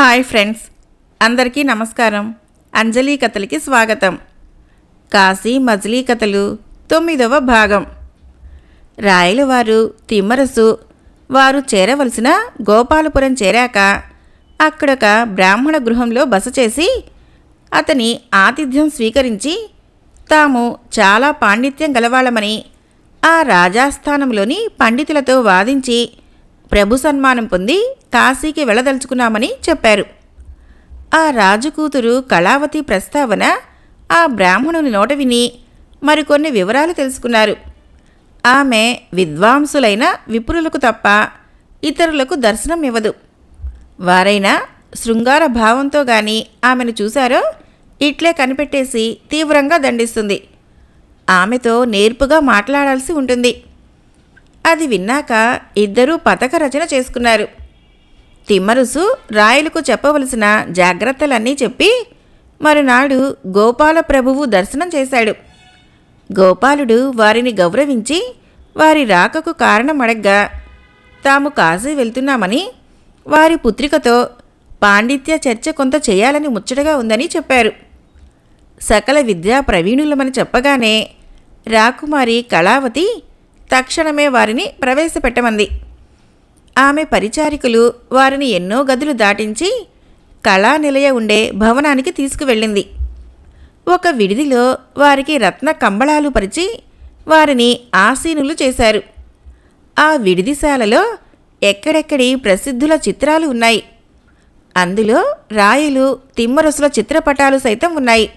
Hi friends అందరికీ నమస్కారం. అంజలి కథలకి స్వాగతం. కాశీ మజిలీ కథలు తొమ్మిదవ భాగం. రాయలవారు తిమ్మరసు వారు చేరవలసిన గోపాలపురం చేరాక అక్కడొక బ్రాహ్మణ గృహంలో బస చేసి అతని ఆతిథ్యం స్వీకరించి తాము చాలా పాండిత్యం గలవాళ్ళమని ఆ రాజాస్థానంలోని పండితులతో వాదించి ప్రభు సన్మానం పొంది కాశీకి వెళ్ళదలుచుకున్నామని చెప్పారు. ఆ రాజు కూతురు కళావతి ప్రస్తావన ఆ బ్రాహ్మణుని నోట విని మరికొన్ని వివరాలు తెలుసుకున్నారు. ఆమె విద్వాంసులైన విపురులకు తప్ప ఇతరులకు దర్శనం ఇవ్వదు. వారైనా శృంగార భావంతో గాని ఆమెను చూశారో ఇట్లే కనిపెట్టేసి తీవ్రంగా దండిస్తుంది. ఆమెతో నేర్పుగా మాట్లాడాల్సి ఉంటుంది. అది విన్నాక ఇద్దరూ పథక రచన చేసుకున్నారు. తిమ్మరుసు రాయలకు చెప్పవలసిన జాగ్రత్తలన్నీ చెప్పి మరునాడు గోపాల ప్రభువు దర్శనం చేశాడు. గోపాలుడు వారిని గౌరవించి వారి రాకకు కారణం అడగ్గా తాము కాశీ వెళ్తున్నామని వారి పుత్రికతో పాండిత్య చర్చ కొంత చేయాలని ముచ్చటగా ఉందని చెప్పారు. సకల విద్యా ప్రవీణులమని చెప్పగానే రాకుమారి కళావతి తక్షణమే వారిని ప్రవేశపెట్టమంది. ఆమె పరిచారికులు వారిని ఎన్నో గదులు దాటించి కళానిలయ ఉండే భవనానికి తీసుకువెళ్ళింది. ఒక విడిదిలో వారికి రత్న కంబళాలు పరిచి వారిని ఆసీనులు చేశారు. ఆ విడిదిశాలలో ఎక్కడెక్కడి ప్రసిద్ధుల చిత్రాలు ఉన్నాయి. అందులో రాయలు తిమ్మరసుల చిత్రపటాలు సైతం ఉన్నాయి.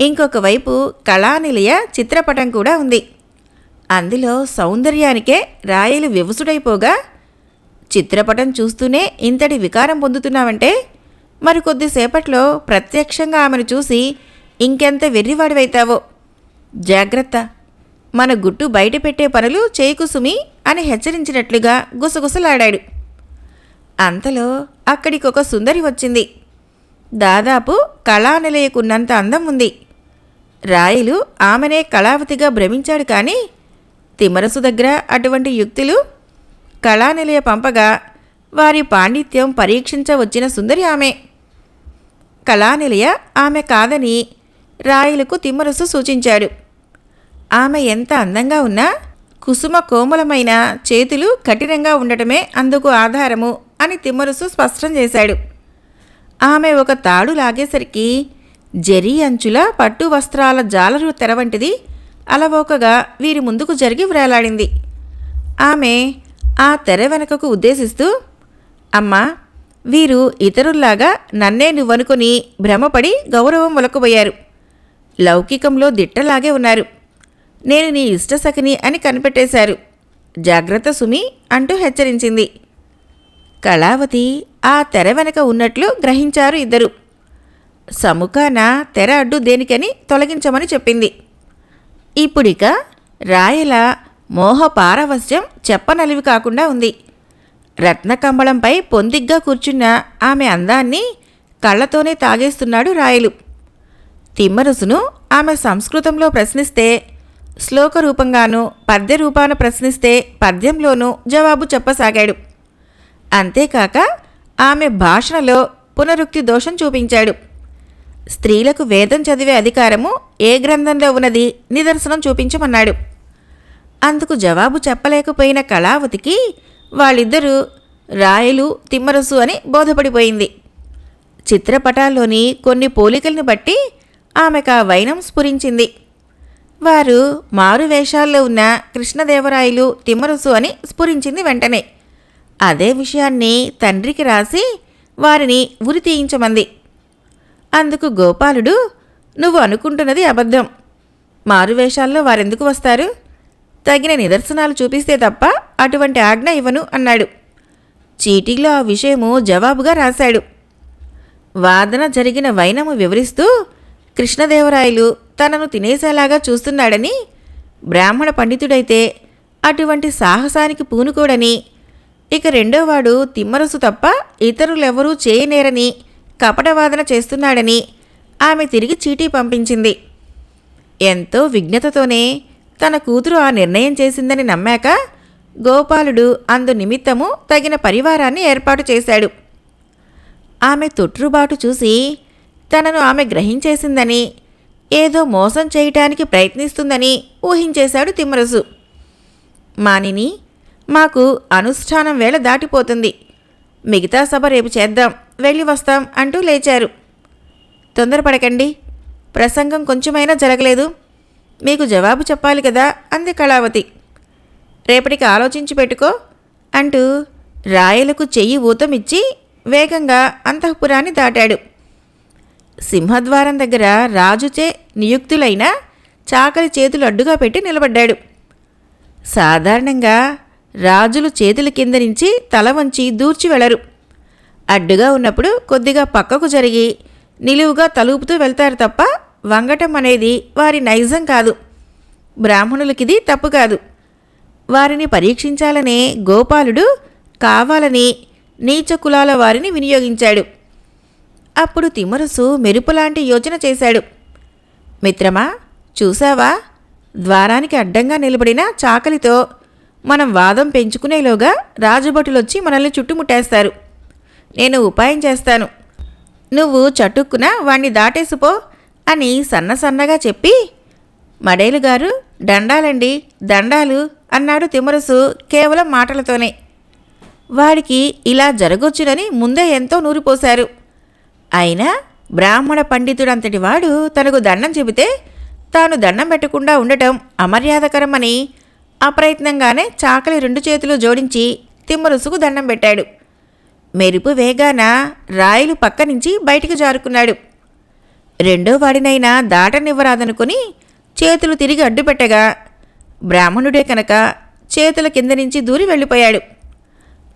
ఇంకొక వైపు కళానిలయ చిత్రపటం కూడా ఉంది. అందులో సౌందర్యానికే రాయలు వివసుడైపోగా చిత్రపటం చూస్తూనే ఇంతటి వికారం పొందుతున్నావంటే మరి కొద్దిసేపట్లో ప్రత్యక్షంగా ఆమెను చూసి ఇంకెంత వెర్రివాడివైతావో. జాగ్రత్త మన గుట్టు బయట పెట్టే పనులు చేయకుసుమి అని హెచ్చరించినట్లుగా గుసగుసలాడాడు. అంతలో అక్కడికొక సుందరి వచ్చింది. దాదాపు కళానిలయకున్నంత అందం ఉంది రాయలు ఆమెనే కళావతిగా భ్రమించాడు కానీ తిమ్మరసు దగ్గర అటువంటి యుక్తులు కళానిలయ పంపగా వారి పాండిత్యం పరీక్షించవచ్చిన సుందరి ఆమె. కళానిలయ ఆమె కాదని రాయలకు తిమ్మరసు సూచించాడు. ఆమె ఎంత అందంగా ఉన్నా కుసుమ కోమలమైన చేతులు కఠినంగా ఉండటమే అందుకు ఆధారము అని తిమ్మరసు స్పష్టం చేశాడు. ఆమె ఒక తాడు లాగేసరికి జరీ అంచుల పట్టు వస్త్రాల జాలరు తెర వంటిది అలవోకగా వీరి ముందుకు జరిగి వ్రేలాడింది. ఆమె ఆ తెర వెనకకు ఉద్దేశిస్తూ అమ్మా వీరు ఇతరుల్లాగా నన్నే నువ్వనుకుని భ్రమపడి గౌరవం ఒలకబోయారు లౌకికంలో దిట్టలాగే ఉన్నారు. నేను నీ ఇష్టసఖిని అని కనిపెట్టేశారు. జాగ్రత్త సుమి అంటూ హెచ్చరించింది. కళావతి ఆ తెర వెనక ఉన్నట్లు గ్రహించారు ఇద్దరు. సముఖాన తెర అడ్డు దేనికని తొలగించమని చెప్పింది. ఇప్పుడిక రాయల మోహ పారవస్యం చెప్పనలివి కాకుండా ఉంది. రత్నకంబళంపై పొందిగ్గా కూర్చున్న ఆమె అందాన్ని కళ్ళతోనే తాగేస్తున్నాడు రాయలు. తిమ్మరుసును ఆమె సంస్కృతంలో ప్రశ్నిస్తే శ్లోక రూపంగానూ పద్య రూపాన ప్రశ్నిస్తే పద్యంలోనూ జవాబు చెప్పసాగాడు. అంతేకాక ఆమె భాషణలో పునరుక్తి దోషం చూపించాడు. స్త్రీలకు వేదం చదివే అధికారము ఏ గ్రంథంలో ఉన్నది? నిదర్శనం చూపించమన్నాడు. అందుకు జవాబు చెప్పలేకపోయిన కళావతికి వాళ్ళిద్దరూ రాయలు తిమ్మరసు అని బోధపడిపోయింది. చిత్రపటాల్లోని కొన్ని పోలికల్ని బట్టి ఆమెకు ఆ వైనం స్ఫురించింది. వారు మారు వేషాల్లో ఉన్న కృష్ణదేవరాయలు తిమ్మరసు అని స్ఫురించింది వెంటనే. అదే విషయాన్ని తండ్రికి రాసి వారిని ఉరి తీయించమంది. అందుకు గోపాలుడు నువ్వు అనుకుంటున్నది అబద్ధం. మారువేషాల్లో వారెందుకు వస్తారు? తగిన నిదర్శనాలు చూపిస్తే తప్ప అటువంటి ఆజ్ఞ ఇవ్వను అన్నాడు. చీటీలో ఆ విషయము జవాబుగా రాశాడు. వాదన జరిగిన వైనము వివరిస్తూ కృష్ణదేవరాయలు తనను తినేసేలాగా చూస్తున్నాడని బ్రాహ్మణ పండితుడైతే అటువంటి సాహసానికి పూనుకోడని ఇక రెండోవాడు తిమ్మరసు తప్ప ఇతరులెవరూ చేయనేరని కపటవాదన చేస్తున్నాడని ఆమె తిరిగి చీటీ పంపించింది. ఎంతో విజ్ఞతతోనే తన కూతురు ఆ నిర్ణయం చేసిందని నమ్మాక గోపాలుడు అందు నిమిత్తము తగిన పరివారాన్ని ఏర్పాటు చేశాడు. ఆమె తొట్రుబాటు చూసి తనను ఆమె గ్రహించేసిందని ఏదో మోసం చేయటానికి ప్రయత్నిస్తుందని ఊహించేశాడు తిమ్మరసు. మానిని మాకు అనుష్ఠానం వేళ దాటిపోతుంది. మిగతా సభ రేపు చేద్దాం. వెళ్ళి వస్తాం అంటూ లేచారు. తొందరపడకండి. ప్రసంగం కొంచెమైనా జరగలేదు. మీకు జవాబు చెప్పాలి కదా అంది కళావతి. రేపటికి ఆలోచించి పెట్టుకో అంటూ రాయలకు చెయ్యి ఊతమిచ్చి వేగంగా అంతఃపురాన్ని దాటాడు. సింహద్వారం దగ్గర రాజుచే నియుక్తులైన చాకలి చేతులు అడ్డుగా పెట్టి నిలబడ్డాడు. సాధారణంగా రాజులు చేతుల కింద నుంచి తల వంచి దూర్చి వెళ్ళరు అడ్డుగా ఉన్నప్పుడు కొద్దిగా పక్కకు జరిగి నిలువుగా తలుపుతూ వెళ్తారు తప్ప వంగటం అనేది వారి నైజం కాదు. బ్రాహ్మణులకిది తప్పు కాదు. వారిని పరీక్షించాలనే గోపాలుడు కావాలని నీచ కులాల వారిని వినియోగించాడు. అప్పుడు తిమ్మరసు మెరుపులాంటి యోచన చేశాడు. మిత్రమా చూసావా ద్వారానికి అడ్డంగా నిలబడిన చాకలితో మనం వాదం పెంచుకునేలోగా రాజభటులొచ్చి మనల్ని చుట్టుముట్టేస్తారు. నేను ఉపాయం చేస్తాను. నువ్వు చటుక్కున వాణ్ణి దాటేసిపో అని సన్న సన్నగా చెప్పి మడేలు గారు దండాలండి దండాలు అన్నాడు తిమరసు కేవలం మాటలతోనే. వాడికి ఇలా జరగొచ్చునని ముందే ఎంతో నూరిపోశారు. అయినా బ్రాహ్మణ పండితుడంతటి వాడు తనకు దండం చెబితే తాను దండం పెట్టకుండా ఉండటం అమర్యాదకరమని అప్రయత్నంగానే చాకలి రెండు చేతులు జోడించి తిమ్మరుసుకు దండం పెట్టాడు. మెరుపు వేగాన రాయలు పక్క నుంచి బయటికి జారుకున్నాడు. రెండో వాడినైనా దాటనివ్వరాదనుకుని చేతులు తిరిగి అడ్డుపెట్టగా బ్రాహ్మణుడే కనుక చేతుల కింద నుంచి దూరి వెళ్ళిపోయాడు.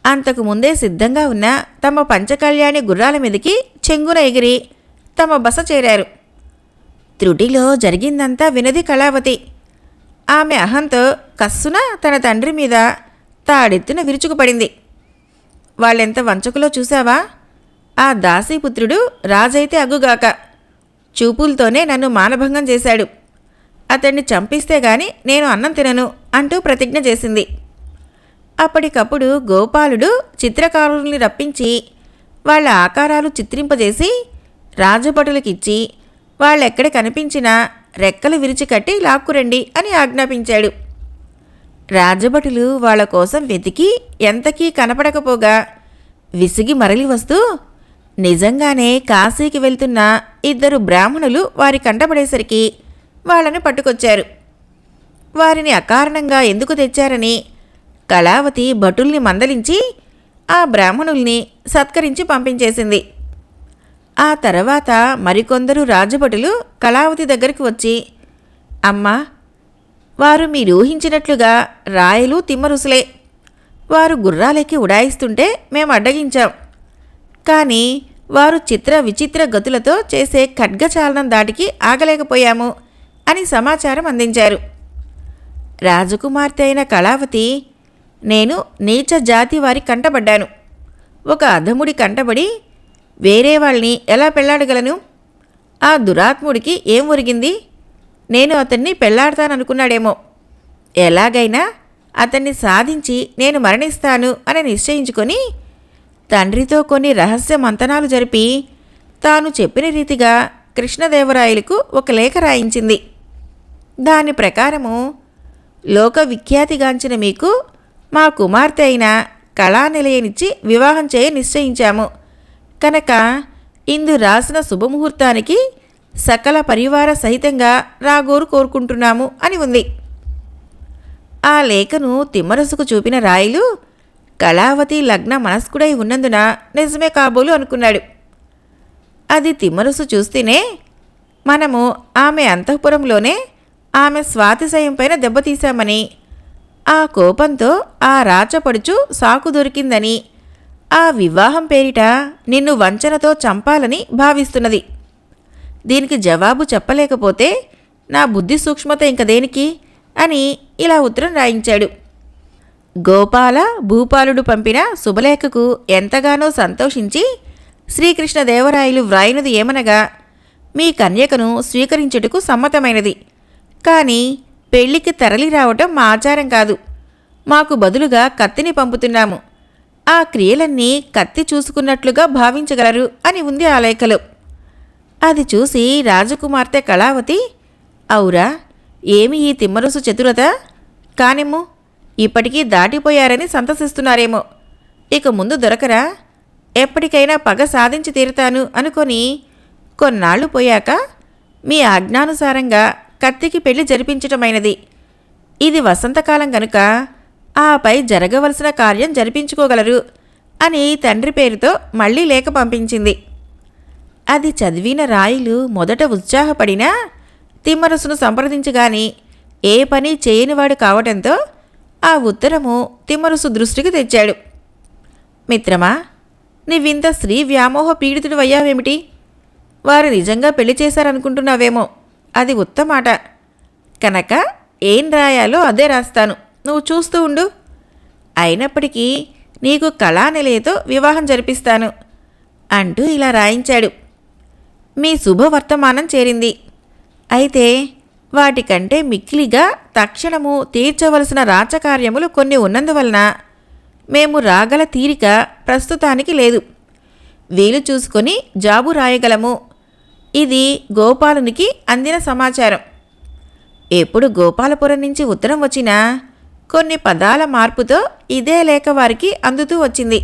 అంతకు ముందే సిద్ధంగా ఉన్న తమ పంచకళ్యాణి గుర్రాల మీదకి చెంగున ఎగిరి తమ బస చేరారు. త్రుటిలో జరిగిందంతా వినది కళావతి. ఆమె అహంతో కస్సున తన తండ్రి మీద తాడెత్తున విరుచుకుపడింది. వాళ్ళెంత వంచకులో చూశావా? ఆ దాసీపుత్రుడు రాజైతే అగ్గుగాక చూపులతోనే నన్ను మానభంగం చేశాడు. అతన్ని చంపిస్తే గాని నేను అన్నం తినను అంటూ ప్రతిజ్ఞ చేసింది. అప్పటికప్పుడు గోపాలుడు చిత్రకారుల్ని రప్పించి వాళ్ళ ఆకారాలు చిత్రింపజేసి రాజభటులకిచ్చి వాళ్ళెక్కడ కనిపించినా రెక్కలు విరిచి కట్టి లాక్కురండి అని ఆజ్ఞాపించాడు. రాజభటులు వాళ్ళ కోసం వెతికి ఎంతకీ కనపడకపోగా విసిగి మరలి వస్తూ నిజంగానే కాశీకి వెళ్తున్న ఇద్దరు బ్రాహ్మణులు వారి కంటపడేసరికి వాళ్ళని పట్టుకొచ్చారు. వారిని అకారణంగా ఎందుకు తెచ్చారని కళావతి భటుల్ని మందలించి ఆ బ్రాహ్మణుల్ని సత్కరించి పంపించేసింది. ఆ తర్వాత మరికొందరు రాజభటులు కళావతి దగ్గరికి వచ్చి అమ్మా వారు మీరు ఊహించినట్లుగా రాయలు తిమ్మరుసులే. వారు గుర్రాలెక్కి ఉడాయిస్తుంటే మేము అడ్డగించాం. కానీ వారు చిత్ర విచిత్ర గతులతో చేసే ఖడ్గచాలనం దాటికి ఆగలేకపోయాము అని సమాచారం అందించారు. రాజకుమార్తె అయిన కళావతి నేను నీచ జాతి వారి కంటబడ్డాను. ఒక అధముడి కంటబడి వేరే వాళ్ళని ఎలా పెళ్ళాడగలను ఆ దురాత్ముడికి ఏం ఒరిగింది? నేను అతన్ని పెళ్ళాడతాననుకున్నాడేమో. ఎలాగైనా అతన్ని సాధించి నేను మరణిస్తాను అని నిశ్చయించుకొని తండ్రితో కొన్ని రహస్య మంతనాలు జరిపి తాను చెప్పిన రీతిగా కృష్ణదేవరాయలకు ఒక లేఖ రాయించింది. దాని ప్రకారము లోక విఖ్యాతిగాంచిన మీకు మా కుమార్తె అయిన కళానిలయనిచ్చి వివాహం చేయ నిశ్చయించాము. కనుక ఇందు రాసిన శుభముహూర్తానికి సకల పరివార సహితంగా రాగోరు కోరుకుంటున్నాము అని ఉంది. ఆ లేఖను తిమ్మరసుకు చూపిన రాయలు కళావతి లగ్న మనస్కుడై ఉన్నందున నిజమే కాబోలు అనుకున్నాడు. అది తిమ్మరసు చూస్తేనే మనము ఆమె అంతఃపురంలోనే ఆమె స్వాతిశయం పైన దెబ్బతీశామని ఆ కోపంతో ఆ రాచపడుచు సాకు దొరికిందని ఆ వివాహం పేరిట నిన్ను వంచనతో చంపాలని భావిస్తున్నది. దీనికి జవాబు చెప్పలేకపోతే నా బుద్ధి సూక్ష్మత ఇంక దేనికి? అని ఇలా ఉత్తరం రాయించాడు. గోపాల భూపాలుడు పంపిన శుభలేఖకు ఎంతగానో సంతోషించి శ్రీకృష్ణదేవరాయలు వ్రాయినది ఏమనగా మీ కన్యకను స్వీకరించుటకు సమ్మతమైనది. కానీ పెళ్ళికి తరలి రావటం మా ఆచారం కాదు. మాకు బదులుగా కత్తిని పంపుతున్నాము. ఆ క్రియలన్నీ కత్తి చూసుకున్నట్లుగా భావించగలరు అని ఉంది ఆ లేఖలో. అది చూసి రాజకుమార్తె కళావతి అవురా ఏమి ఈ తిమ్మరుసు చతురత? కానిమ్ము ఇప్పటికీ దాటిపోయారని సంతసిస్తున్నారేమో. ఇక ముందు దొరకరా? ఎప్పటికైనా పగ సాధించి తీరుతాను అనుకొని కొన్నాళ్ళు పోయాక మీ ఆజ్ఞానుసారంగా కత్తికి పెళ్ళి జరిపించటమైనది. ఇది వసంతకాలం గనుక ఆపై జరగవలసిన కార్యం జరిపించుకోగలరు అని తండ్రి పేరుతో మళ్ళీ లేఖ పంపించింది. అది చదివిన రాయిలు మొదట ఉత్సాహపడినా తిమ్మరసును సంప్రదించగాని ఏ పని చేయనివాడు కావటంతో ఆ ఉత్తరము తిమ్మరసు దృష్టికి తెచ్చాడు. మిత్రమా నీవింత స్త్రీ వ్యామోహ పీడితుడు అయ్యావేమిటి వారు నిజంగా పెళ్ళి చేశారనుకుంటున్నావేమో. అది ఉత్తమాట. కనుక ఏం రాయాలో అదే రాస్తాను. నువ్వు చూస్తూ ఉండు. అయినప్పటికీ నీకు కళానిలయతో వివాహం జరిపిస్తాను అంటూ ఇలా రాయించాడు. మీ శుభవర్తమానం చేరింది. అయితే వాటికంటే మిక్కిలిగా తక్షణము తీర్చవలసిన రాచకార్యములు కొన్ని ఉన్నందువలన మేము రాగల తీరిక ప్రస్తుతానికి లేదు. వీలు చూసుకొని జాబు రాయగలము. ఇది గోపాలునికి అందిన సమాచారం. ఎప్పుడు గోపాలపురం నుంచి ఉత్తరం వచ్చినా కొన్ని పదాల మార్పుతో ఇదే లేఖ వారికి అందుతూ వచ్చింది.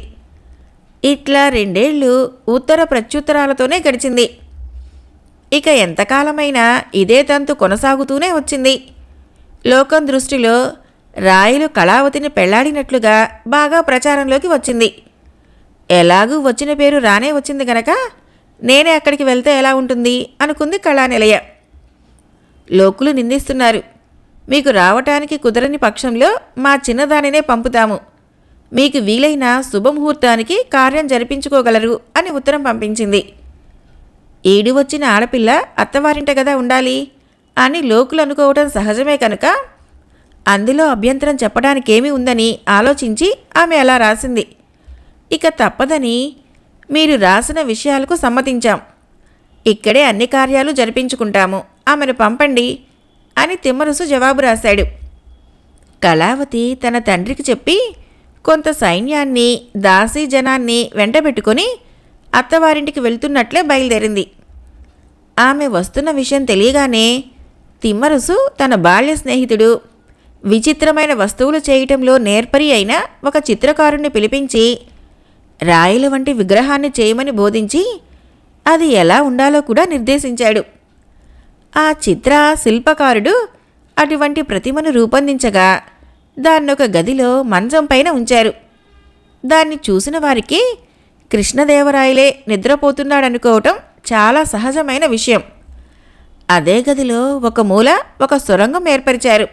ఇట్లా రెండేళ్ళు ఉత్తర ప్రత్యుత్తరాలతోనే గడిచింది. ఇక ఎంతకాలమైనా ఇదే తంతు కొనసాగుతూనే వచ్చింది. లోకం దృష్టిలో రాయిలు కళావతిని పెళ్ళాడినట్లుగా బాగా ప్రచారంలోకి వచ్చింది. ఎలాగూ వచ్చిన పేరు రానే వచ్చింది గనక నేనే అక్కడికి వెళ్తే ఎలా ఉంటుంది అనుకుంది కళానిలయ. లోకులు నిందిస్తున్నారు. మీకు రావటానికి కుదరని పక్షంలో మా చిన్నదానినే పంపుతాము. మీకు వీలైన శుభముహూర్తానికి కార్యం జరిపించుకోగలరు అని ఉత్తరం పంపించింది. ఈడు వచ్చిన ఆడపిల్ల అత్తవారింట కదా ఉండాలి అని లోకులు అనుకోవటం సహజమే కనుక అందులో అభ్యంతరం చెప్పడానికేమీ ఉందని ఆలోచించి ఆమె అలా రాసింది. ఇక తప్పదని మీరు రాసిన విషయాలకు సమ్మతించాం. ఇక్కడే అన్ని కార్యాలు జరిపించుకుంటాము. ఆమెను పంపండి అని తిమ్మరుసు జవాబు రాశాడు. కళావతి తన తండ్రికి చెప్పి కొంత సైన్యాన్ని దాసీ జనాన్ని వెంటబెట్టుకొని అత్తవారింటికి వెళ్తున్నట్లే బయలుదేరింది. ఆమె వస్తున్న విషయం తెలియగానే తిమ్మరుసు తన బాల్య స్నేహితుడు. విచిత్రమైన వస్తువులు చేయటంలో నేర్పరి అయిన ఒక చిత్రకారుణ్ణి పిలిపించి రాయిల వంటి విగ్రహాన్ని చేయమని బోధించి అది ఎలా ఉండాలో కూడా నిర్దేశించాడు. ఆ చిత్ర శిల్పకారుడు అటువంటి ప్రతిమను రూపొందించగా దాన్నొక గదిలో మంచం పైన ఉంచారు. దాన్ని చూసిన వారికి కృష్ణదేవరాయలే నిద్రపోతున్నాడనుకోవటం చాలా సహజమైన విషయం. అదే గదిలో ఒక మూల ఒక సొరంగం ఏర్పరిచారు.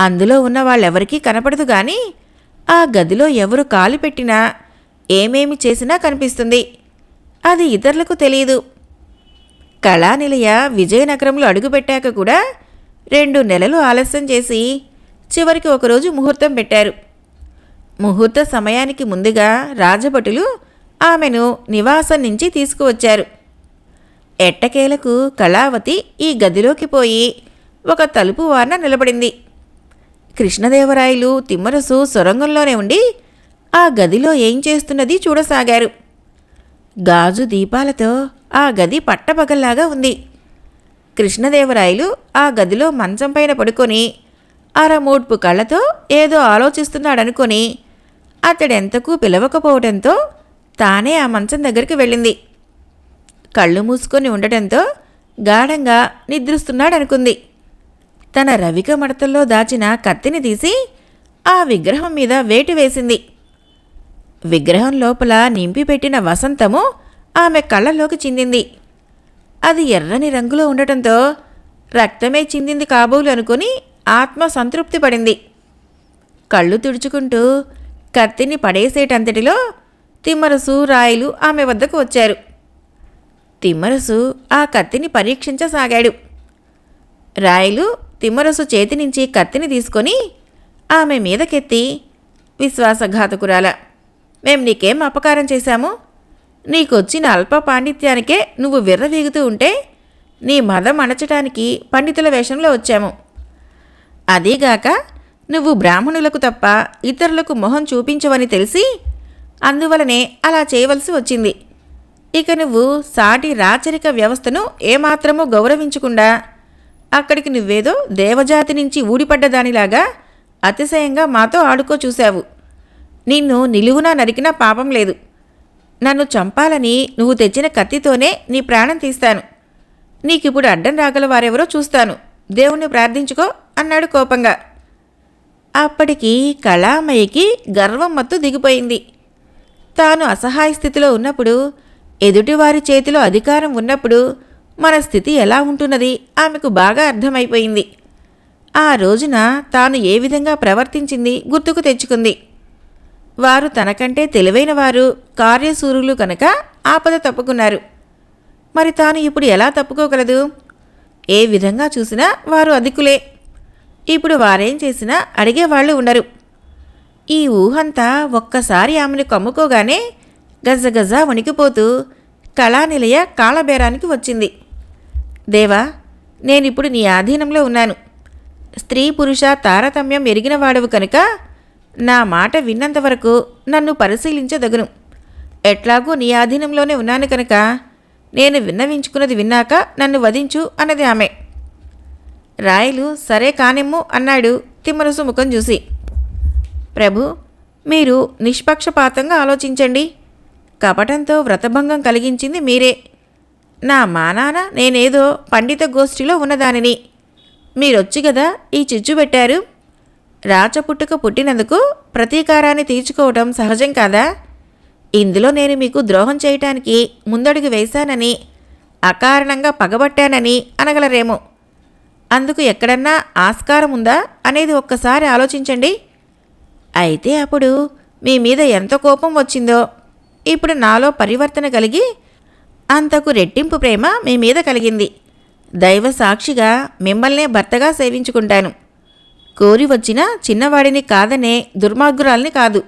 అందులో ఉన్న వాళ్ళెవరికీ కనపడదు కానీ ఆ గదిలో ఎవరు కాలు పెట్టినా ఏమేమి చేసినా కనిపిస్తుంది. అది ఇతరులకు తెలియదు కళానిలయ విజయనగరంలో అడుగుపెట్టాక కూడా రెండు నెలలు ఆలస్యం చేసి చివరికి ఒకరోజు ముహూర్తం పెట్టారు. ముహూర్త సమయానికి ముందుగా రాజభటులు ఆమెను నివాసం నుంచి తీసుకువచ్చారు. ఎట్టకేలకు కళావతి ఈ గదిలోకి పోయి ఒక తలుపు వారన నిలబడింది. కృష్ణదేవరాయలు తిమ్మరసు సొరంగంలోనే ఉండి ఆ గదిలో ఏం చేస్తున్నది చూడసాగారు. గాజు దీపాలతో ఆ గది పట్టపగల్లాగా ఉంది. కృష్ణదేవరాయలు ఆ గదిలో మంచం పైన పడుకొని అరమూడ్పు కళ్ళతో ఏదో ఆలోచిస్తున్నాడనుకొని అతడెంతకు పిలవకపోవడంతో తానే ఆ మంచం దగ్గరికి వెళ్ళింది. కళ్ళు మూసుకొని ఉండటంతో గాఢంగా నిద్రిస్తున్నాడనుకుంది. తన రవిక మడతల్లో దాచిన కత్తిని తీసి ఆ విగ్రహం మీద వేటు వేసింది. విగ్రహం లోపల నింపి పెట్టిన వసంతము ఆమె కళ్ళలోకి చిందింది. అది ఎర్రని రంగులో ఉండటంతో రక్తమే చిందింది కాబోలు అనుకుని ఆత్మ సంతృప్తి పడింది. కళ్ళు తుడుచుకుంటూ కత్తిని పడేసేటంతటిలో తిమ్మరసు రాయలు ఆమె వద్దకు వచ్చారు. తిమ్మరసు ఆ కత్తిని పరీక్షించసాగాడు. రాయలు తిమ్మరసు చేతి నుంచి కత్తిని తీసుకొని ఆమె మీదకెత్తి విశ్వాసఘాతకురాల మేం నీకేం అపకారం చేశాము? నీకొచ్చిన అల్ప పాండిత్యానికే నువ్వు విర్రవీగుతూ ఉంటే నీ మదం అణచటానికి పండితుల వేషంలో వచ్చాము. అదీగాక నువ్వు బ్రాహ్మణులకు తప్ప ఇతరులకు మొహం చూపించవని తెలిసి అందువలనే అలా చేయవలసి వచ్చింది. ఇక నువ్వు సాటి రాచరిక వ్యవస్థను ఏమాత్రమూ గౌరవించకుండా అక్కడికి నువ్వేదో దేవజాతి నుంచి ఊడిపడ్డదానిలాగా అతిశయంగా మాతో ఆడుకో చూశావు. నిన్ను నిలువునా నరికినా పాపం లేదు. నన్ను చంపాలని నువ్వు తెచ్చిన కత్తితోనే నీ ప్రాణం తీస్తాను. నీకిప్పుడు అడ్డం రాగల వారెవరో చూస్తాను. దేవుణ్ణి ప్రార్థించుకో అన్నాడు కోపంగా. అప్పటికి కళామయ్యకి గర్వం మత్తు దిగిపోయింది. తాను అసహాయ స్థితిలో ఉన్నప్పుడు ఎదుటివారి చేతిలో అధికారం ఉన్నప్పుడు మన స్థితి ఎలా ఉంటున్నది ఆమెకు బాగా అర్థమైపోయింది. ఆ రోజున తాను ఏ విధంగా ప్రవర్తించింది గుర్తుకు తెచ్చుకుంది. వారు తనకంటే తెలివైన వారు కార్యసూరులు కనుక ఆపద తప్పుకున్నారు. మరి తాను ఇప్పుడు ఎలా తప్పుకోగలదు? ఏ విధంగా చూసినా వారు అధికులే. ఇప్పుడు వారేం చేసినా అడిగేవాళ్ళు ఉండరు. ఈ ఊహంతా ఒక్కసారి ఆమెను కమ్ముకోగానే గజగజ వణికిపోతూ కళానిలయ కాళబేరానికి వచ్చింది. దేవా నేనిప్పుడు నీ ఆధీనంలో ఉన్నాను. స్త్రీ పురుష తారతమ్యం ఎరిగినవాడవు కనుక నా మాట విన్నంత వరకు నన్ను పరిశీలించదగును. ఎట్లాగూ నీ ఆధీనంలోనే ఉన్నాను కనుక నేను విన్నవించుకున్నది విన్నాక నన్ను వధించు అన్నది ఆమె. రాయలు సరే కానిమ్ము అన్నాడు తిమ్మరసు ముఖం చూసి. ప్రభు మీరు నిష్పక్షపాతంగా ఆలోచించండి. కపటంతో వ్రతభంగం కలిగించింది మీరే. నా మానాన నేనేదో పండిత గోష్ఠిలో ఉన్నదానిని. మీరొచ్చి కదా ఈ చిచ్చు పెట్టారు. రాచపుట్టుక పుట్టినందుకు ప్రతీకారాన్ని తీర్చుకోవటం సహజం కాదా? ఇందులో నేను మీకు ద్రోహం చేయటానికి ముందడుగు వేశానని అకారణంగా పగబట్టానని అనగలరేమో. అందుకు ఎక్కడన్నా ఆస్కారం ఉందా అనేది ఒక్కసారి ఆలోచించండి. అయితే అప్పుడు మీ మీద ఎంత కోపం వచ్చిందో ఇప్పుడు నాలో పరివర్తన కలిగి అంతకు రెట్టింపు ప్రేమ మీ మీద కలిగింది. దైవ సాక్షిగా మిమ్మల్నే భర్తగా సేవించుకుంటాను. కోరి వచ్చిన చిన్నవాడిని కాదనే దుర్మార్గురాల్ని కాదు.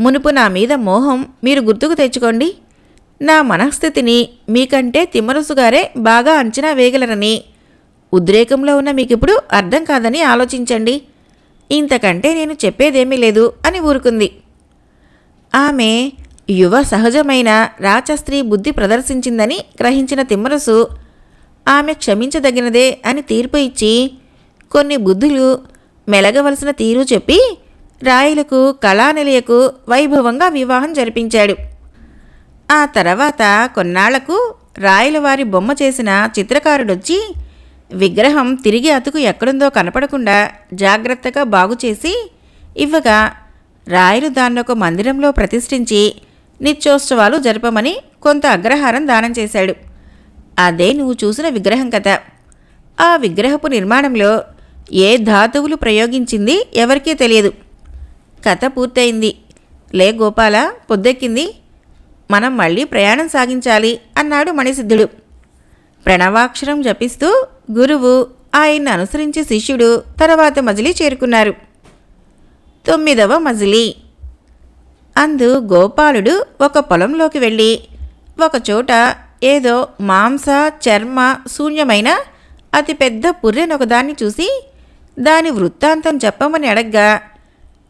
మునుపు నా మీద మోహం మీరు గుర్తుకు తెచ్చుకోండి. నా మనఃస్థితిని మీకంటే తిమ్మరసు గారే బాగా అంచనా వేయగలరని. ఉద్రేకంలో ఉన్న మీకిప్పుడు అర్థం కాదని ఆలోచించండి. ఇంతకంటే నేను చెప్పేదేమీ లేదు అని ఊరుకుంది. ఆమె యువ సహజమైన రాచస్త్రీ బుద్ధి ప్రదర్శించిందని గ్రహించిన తిమ్మరసు ఆమె క్షమించదగినదే అని తీర్పు ఇచ్చి కొన్ని బుద్ధులు మెలగవలసిన తీరు చెప్పి రాయలకు కళానిలయకు వైభవంగా వివాహం జరిపించాడు. ఆ తర్వాత కొన్నాళ్ళకు రాయలవారి బొమ్మ చేసిన చిత్రకారుడొచ్చి విగ్రహం తిరిగి అతుకు ఎక్కడుందో కనపడకుండా జాగ్రత్తగా బాగుచేసి ఇవ్వగా రాయలు దాన్నొక మందిరంలో ప్రతిష్ఠించి నిత్యోత్సవాలు జరపమని కొంత అగ్రహారం దానం చేశాడు. అదే నువ్వు చూసిన విగ్రహం కథ ఆ విగ్రహపు నిర్మాణంలో ఏ ధాతువులు ప్రయోగించింది ఎవరికీ తెలియదు. కథ పూర్తయింది. లే గోపాల పొద్దెక్కింది. మనం మళ్ళీ ప్రయాణం సాగించాలి అన్నాడు మణిసిద్ధుడు. ప్రణవాక్షరం జపిస్తూ గురువు ఆయన్ని అనుసరించి శిష్యుడు తర్వాత మజిలీ చేరుకున్నారు. తొమ్మిదవ మజిలీ. అందు గోపాలుడు ఒక పొలంలోకి వెళ్ళి ఒకచోట ఏదో మాంస చర్మ శూన్యమైన అతిపెద్ద పుర్రెనొకదాన్ని చూసి దాని వృత్తాంతం చెప్పమని అడగ్గా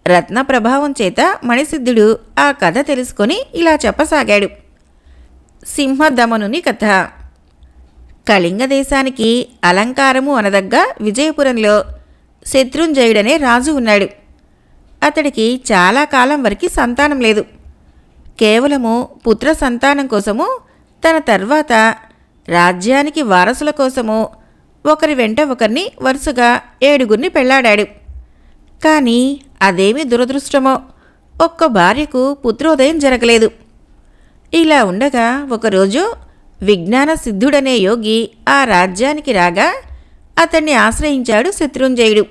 రత్న ప్రభావం చేత మణిసిద్ధుడు ఆ కథ తెలుసుకొని ఇలా చెప్పసాగాడు. సింహదమనుని కథ. కళింగ దేశానికి అలంకారము అనదగ్గ విజయపురంలో శత్రుంజయుడనే రాజు ఉన్నాడు. అతడికి చాలా కాలం వరకు సంతానం లేదు. కేవలము పుత్ర సంతానం కోసము తన తర్వాత రాజ్యానికి వారసుల కోసము ఒకరి వెంట ఒకరిని వరుసగా ఏడుగురిని పెళ్ళాడాడు. కానీ అదేమి దురదృష్టమో ఒక్క భార్యకు పుత్రోదయం జరగలేదు. ఇలా ఉండగా ఒకరోజు విజ్ఞాన సిద్ధుడనే యోగి ఆ రాజ్యానికి రాగా అతన్ని ఆశ్రయించాడు శత్రుంజయుడు.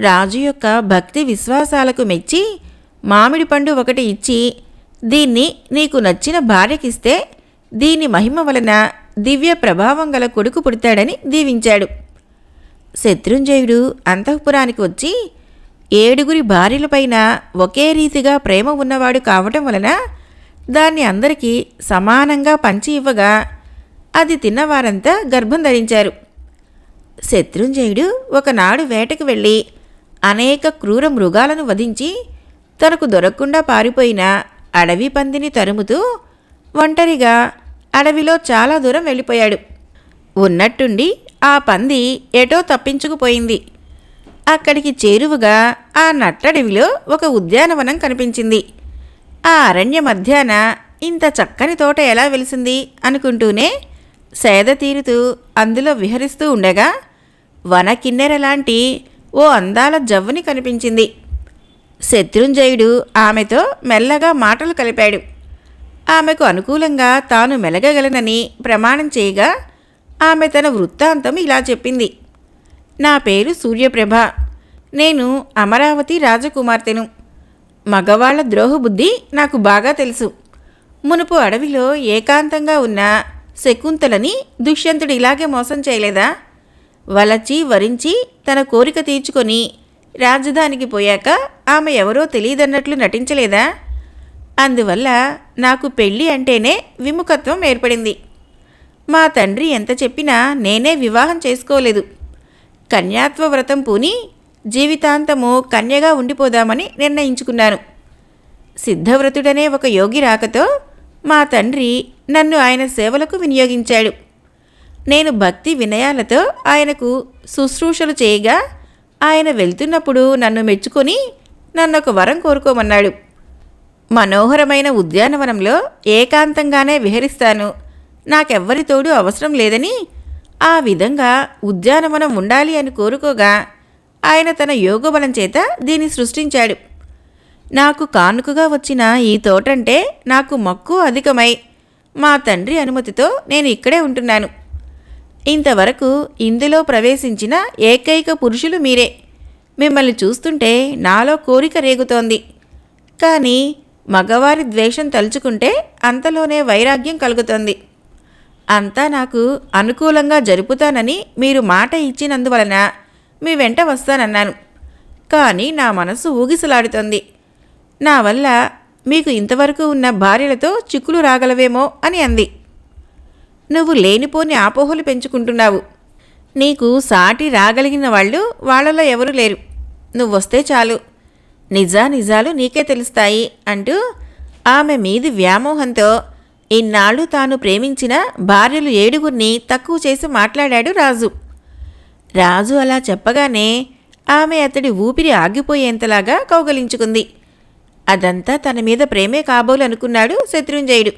రాజు యొక్క భక్తి విశ్వాసాలకు మెచ్చి మామిడి పండు ఒకటి ఇచ్చి దీన్ని నీకు నచ్చిన భార్యకిస్తే దీని మహిమ వలన దివ్య ప్రభావం గల కొడుకు పుడతాడని దీవించాడు. శత్రుంజయుడు అంతఃపురానికి వచ్చి ఏడుగురి భార్యలపైన ఒకే రీతిగా ప్రేమ ఉన్నవాడు కావటం వలన దాన్ని అందరికీ సమానంగా పంచి ఇవ్వగా అది తిన్నవారంతా గర్భం ధరించారు. శత్రుంజయుడు ఒకనాడు వేటకు వెళ్ళి అనేక క్రూర మృగాలను వధించి తనకు దొరకకుండా పారిపోయిన అడవి పందిని తరుముతూ ఒంటరిగా అడవిలో చాలా దూరం వెళ్ళిపోయాడు. ఉన్నట్టుండి ఆ పంది ఎటో తప్పించుకుపోయింది. అక్కడికి చేరువగా ఆ నట్టడవిలో ఒక ఉద్యానవనం కనిపించింది. ఆ అరణ్య మధ్యాన ఇంత చక్కని తోట ఎలా వెలిసింది అనుకుంటూనే సేద తీరుతూ అందులో విహరిస్తూ ఉండగా వనకిన్నెర లాంటి ఓ అందాల జవ్వుని కనిపించింది. శత్రుంజయుడు ఆమెతో మెల్లగా మాటలు కలిపాడు. ఆమెకు అనుకూలంగా తాను మెలగగలనని ప్రమాణం చేయగా ఆమె తన వృత్తాంతం ఇలా చెప్పింది. నా పేరు సూర్యప్రభ. నేను అమరావతి రాజకుమార్తెను. మగవాళ్ళ ద్రోహబుద్ధి నాకు బాగా తెలుసు. మునుపు అడవిలో ఏకాంతంగా ఉన్న శకుంతలని దుష్యంతుడు ఇలాగే మోసం చేయలేదా? వలచి వరించి తన కోరిక తీర్చుకొని రాజధానికి పోయాక ఆమె ఎవరో తెలియదన్నట్లు నటించలేదా? అందువల్ల నాకు పెళ్ళి అంటేనే విముఖత్వం ఏర్పడింది. మా తండ్రి ఎంత చెప్పినా నేనే వివాహం చేసుకోలేదు. కన్యాత్వ వ్రతం పూని జీవితాంతము కన్యగా ఉండిపోదామని నిర్ణయించుకున్నాను. సిద్ధవ్రతుడనే ఒక యోగి రాకతో మా తండ్రి నన్ను ఆయన సేవలకు వినియోగించాడు. నేను భక్తి వినయాలతో ఆయనకు శుశ్రూషలు చేయగా ఆయన వెళ్తున్నప్పుడు నన్ను మెచ్చుకొని నన్ను ఒక వరం కోరుకోమన్నాడు. మనోహరమైన ఉద్యానవనంలో ఏకాంతంగానే విహరిస్తాను. నాకెవ్వరి తోడు అవసరం లేదని ఆ విధంగా ఉద్యానవనం ఉండాలి అని కోరుకోగా ఆయన తన యోగబలం చేత దీన్ని సృష్టించాడు. నాకు కానుకగా వచ్చిన ఈ తోటంటే నాకు మక్కువ అధికమై మా తండ్రి అనుమతితో నేను ఇక్కడే ఉంటున్నాను. ఇంతవరకు ఇందులో ప్రవేశించిన ఏకైక పురుషులు మీరే. మిమ్మల్ని చూస్తుంటే నాలో కోరిక రేగుతోంది. కానీ మగవారి ద్వేషం తలుచుకుంటే అంతలోనే వైరాగ్యం కలుగుతోంది. అంతా నాకు అనుకూలంగా జరుపుతానని మీరు మాట ఇచ్చినందువలన మీ వెంట వస్తానన్నాను. కానీ నా మనసు ఊగిసలాడుతోంది. నా వల్ల మీకు ఇంతవరకు ఉన్న భార్యలతో చిక్కులు రాగలవేమో అని అంది. నువ్వు లేనిపోని ఆపోహలు పెంచుకుంటున్నావు. నీకు సాటి రాగలిగిన వాళ్ళు వాళ్ళలో ఎవరు లేరు. నువ్వొస్తే చాలు. నిజా నిజాలు నీకే తెలుస్తాయి అంటూ ఆమె మీది వ్యామోహంతో ఇన్నాళ్ళు తాను ప్రేమించిన భార్యలు ఏడుగురిని తక్కువ చేసి మాట్లాడాడు రాజు. రాజు అలా చెప్పగానే ఆమె అతడి ఊపిరి ఆగిపోయేంతలాగా కౌగలించుకుంది. అదంతా తన మీద ప్రేమే కాబోలు అనుకున్నాడు శత్రుంజయుడు.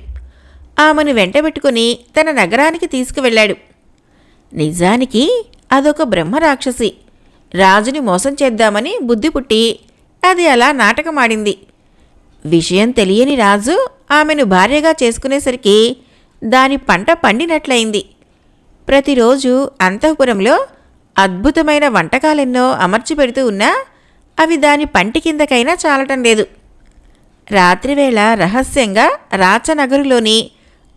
ఆమెను వెంటబెట్టుకుని తన నగరానికి తీసుకువెళ్ళాడు. నిజానికి అదొక బ్రహ్మరాక్షసి రాజుని మోసం చేద్దామని బుద్ధి పుట్టి అది అలా నాటకమాడింది. విషయం తెలియని రాజు ఆమెను భార్యగా చేసుకునేసరికి దాని పంట పండినట్లయింది. ప్రతిరోజు అంతఃపురంలో అద్భుతమైన వంటకాలెన్నో అమర్చి పెడుతూ ఉన్నా అవి దాని పంటి కిందకైనా చాలటం లేదు. రాత్రివేళ రహస్యంగా రాచనగరులోని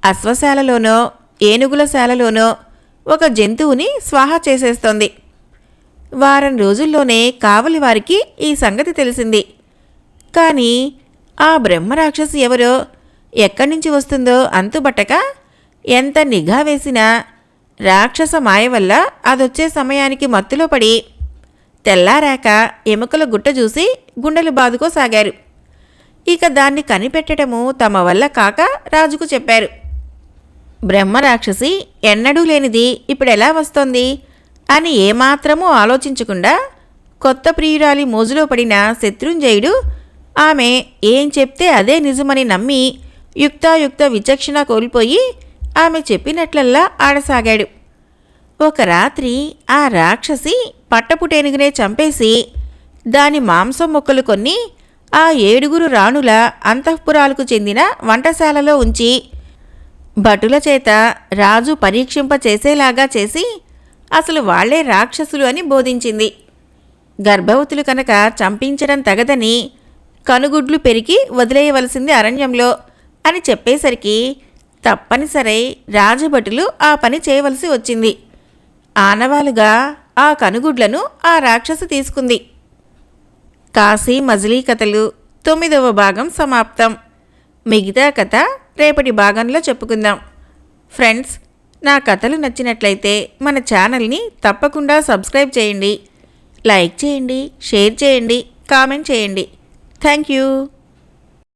అశ్వశాలలోనో ఏనుగుల శాలలోనో ఒక జంతువుని స్వాహా చేసేస్తోంది. వారం రోజుల్లోనే కావలి వారికి ఈ సంగతి తెలిసింది. కానీ ఆ బ్రహ్మరాక్షసి ఎవరో ఎక్కడి నుంచి వస్తుందో అంతుబట్టక ఎంత నిఘా వేసినా రాక్షస మాయ వల్ల అదొచ్చే సమయానికి మత్తులో పడి తెల్లారాక ఎముకల గుట్ట చూసి గుండెలు బాదుకోసాగారు. ఇక దాన్ని కనిపెట్టడము తమ వల్ల కాక రాజుకు చెప్పారు. బ్రహ్మరాక్షసి ఎన్నడూ లేనిది ఇప్పుడెలా వస్తోంది? అని ఏమాత్రమూ ఆలోచించకుండా కొత్త ప్రియురాలి మోజులో పడిన శత్రుంజయుడు ఆమె ఏం చెప్తే అదే నిజమని నమ్మి యుక్తాయుక్త విచక్షణ కోల్పోయి ఆమె చెప్పినట్లల్లా ఆడసాగాడు. ఒక రాత్రి ఆ రాక్షసి పట్టపుటేనుగునే చంపేసి దాని మాంసం మొక్కలు కొన్ని ఆ ఏడుగురు రాణుల అంతఃపురాలకు చెందిన వంటశాలలో ఉంచి భటుల చేత రాజు పరీక్షింప చేసేలాగా చేసి అసలు వాళ్ళే రాక్షసులు అని బోధించింది. గర్భవతులు కనుక చంపించడం తగదని కనుగుడ్లు పెరిగి వదిలేయవలసింది అరణ్యంలో అని చెప్పేసరికి తప్పనిసరై రాజభటులు ఆ పని చేయవలసి వచ్చింది. ఆనవాలుగా ఆ కనుగుడ్లను ఆ రాక్షసి తీసుకుంది. కాశీ మజిలీ కథలు తొమ్మిదవ భాగం సమాప్తం. మిగతా కథ రేపటి భాగంలో చెప్పుకుందాం. ఫ్రెండ్స్ నా కథలు నచ్చినట్లయితే మన ఛానల్ని తప్పకుండా సబ్స్క్రైబ్ చేయండి. లైక్ చేయండి షేర్ చేయండి కామెంట్ చేయండి. Thank you.